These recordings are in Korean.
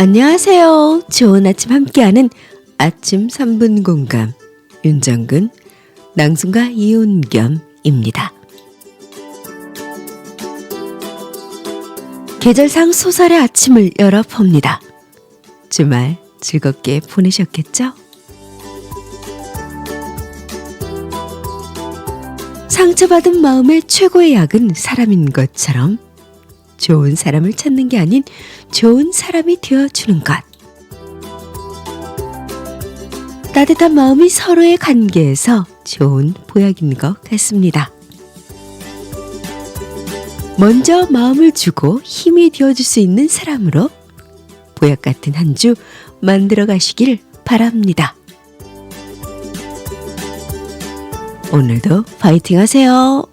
안녕하세요. 좋은 아침 함께하는 아침 3분 공감 윤정근 낭송가 이은겸입니다. 계절상 소설의 아침을 열어봅니다. 주말 즐겁게 보내셨겠죠? 상처받은 마음의 최고의 약은 사람인 것처럼 좋은 사람을 찾는 게 아닌 좋은 사람이 되어주는 것. 따뜻한 마음이 서로의 관계에서 좋은 보약인 것 같습니다. 먼저 마음을 주고 힘이 되어줄 수 있는 사람으로 보약 같은 한 주 만들어 가시길 바랍니다. 오늘도 파이팅 하세요.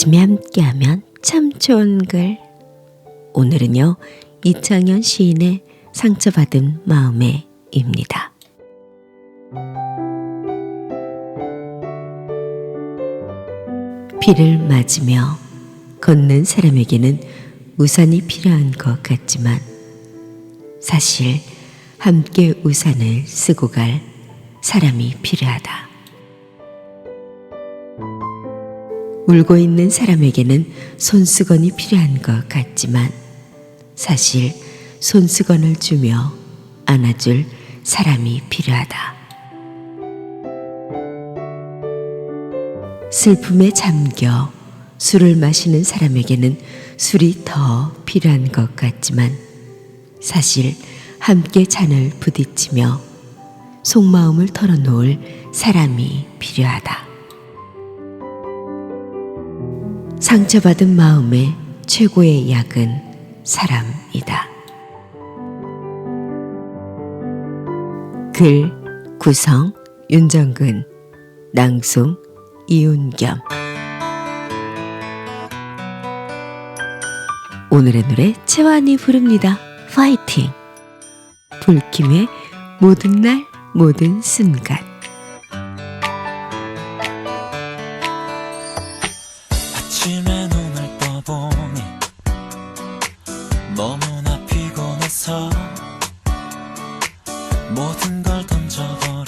아침에 함께하면 참 좋은 글. 오늘은요, 이창현 시인의 상처받은 마음에 입니다. 비를 맞으며 걷는 사람에게는 우산이 필요한 것 같지만 사실 함께 우산을 쓰고 갈 사람이 필요하다. 울고 있는 사람에게는 손수건이 필요한 것 같지만 사실 손수건을 주며 안아줄 사람이 필요하다. 슬픔에 잠겨 술을 마시는 사람에게는 술이 더 필요한 것 같지만 사실 함께 잔을 부딪히며 속마음을 털어놓을 사람이 필요하다. 상처받은 마음의 최고의 약은 사람이다. 글 구성 윤정근 낭송 이윤겸 오늘의 노래 채환이 부릅니다. 파이팅 불킴의 모든 날 모든 순간 너무나 피곤해서 모든 걸 던져버리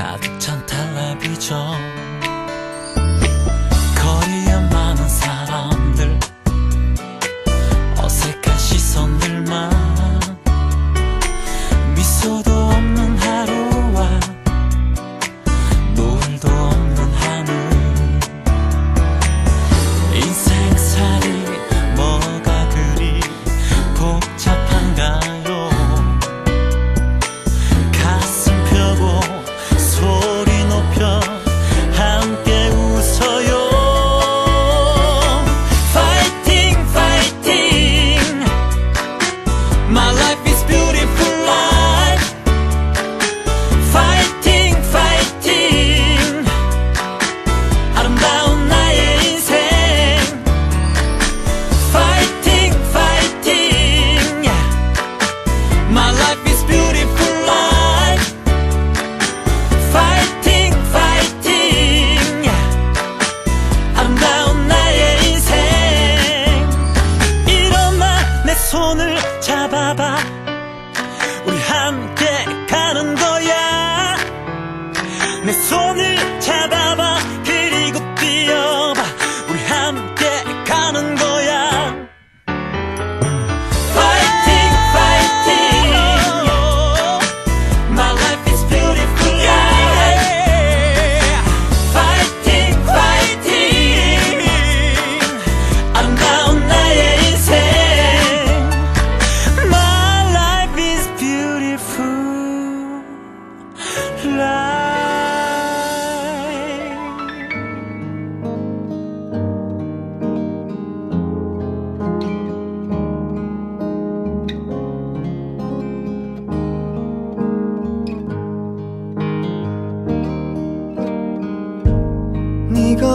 가득 찬 텔레비전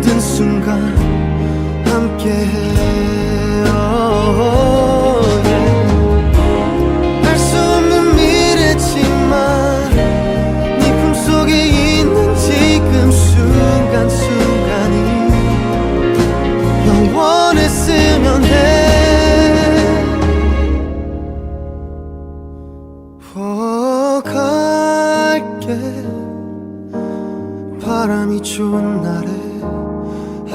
모든 순간 함께해 알수 없는 미래지만 네 갈게 바람이 좋은 날에